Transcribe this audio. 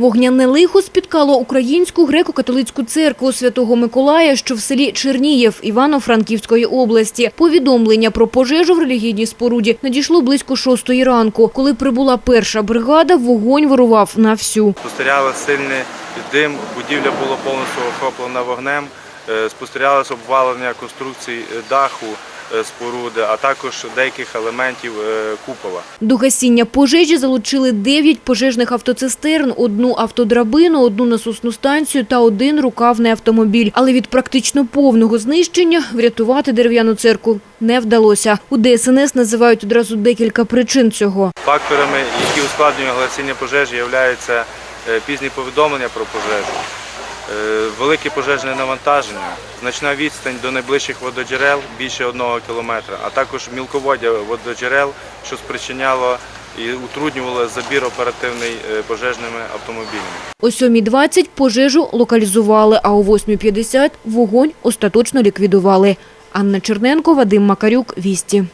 Вогняне лихо спіткало українську греко-католицьку церкву Святого Миколая, що в селі Чернієв Івано-Франківської області. Повідомлення про пожежу в релігійній споруді надійшло близько шостої ранку. Коли прибула перша бригада, вогонь вирував на всю. Спостерігали сильний дим, будівля була повністю охоплена вогнем, е, спостерігалось обвалення конструкцій е, даху споруди, а також деяких елементів е, купола. До гасіння пожежі залучили 9 пожежних автоцистерн, одну автодрабину, одну насосну станцію та один рукавний автомобіль. Але від практично повного знищення врятувати дерев'яну церкву не вдалося. У ДСНС називають одразу декілька причин цього. Факторами, які ускладнюють гасіння пожежі, являються е, пізні повідомлення про пожежу, е, велике пожежне навантаження, значна відстань до найближчих вододжерел більше одного кілометра, а також мілководдя вододжерел, що спричиняло і утруднювало забір оперативний е, пожежними автомобілями. О 7.20 пожежу локалізували, а о 8.50 вогонь остаточно ліквідували. Анна Черненко, Вадим Макарюк, Вісті.